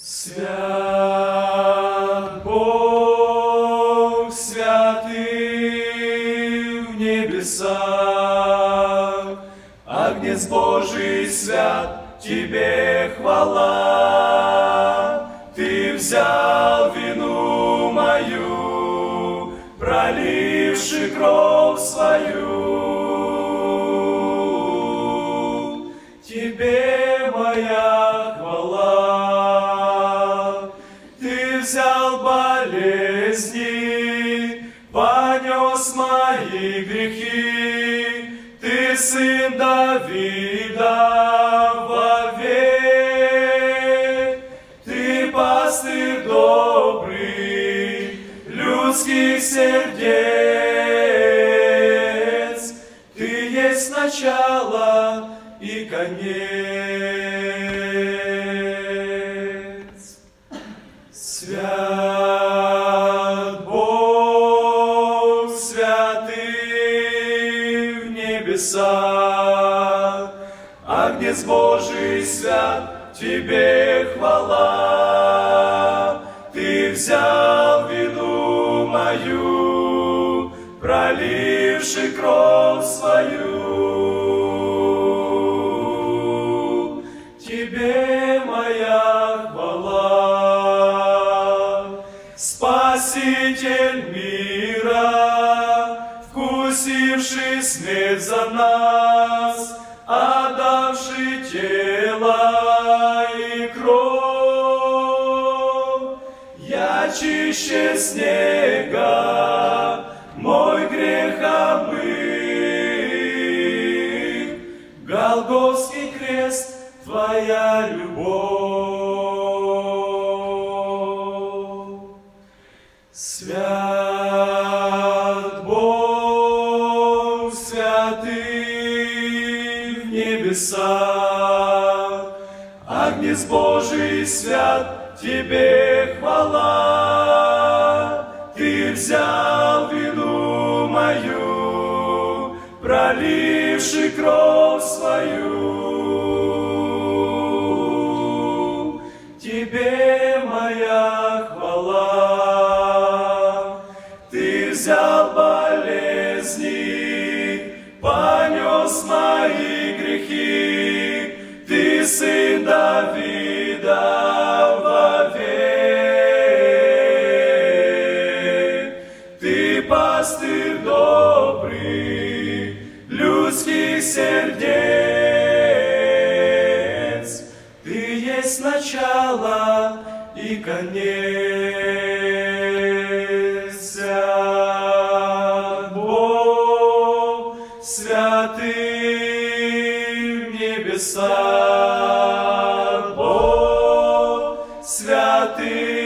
Свят Бог, святый в небесах, Агнец Божий свят, Тебе хвала. Ты взял вину мою, проливши кровь свою. Взял болезни, понес мои грехи. Ты сын Давида вовек. Ты пастырь добрый, людских сердец. Ты есть начало и конец. В небесах, Агнец свят, Тебе хвала. Ты взял вину мою, проливши кровь свою. Тебе моя хвала. Спаситель мира, вкусивший смерть за нас, отдавший тело и кровь. Я чище снега, мой грех омыт. Голгофский крест, Твоя любовь. Свят небесах, Агнец Божий свят, Тебе хвала. Ты взял вину мою, проливши кровь свою. Тебе моя хвала. Ты взял сын Давида вовек. Ты пастырь добрый, людских сердец. Ты есть начало и конец. Бог, святый в небесах, святый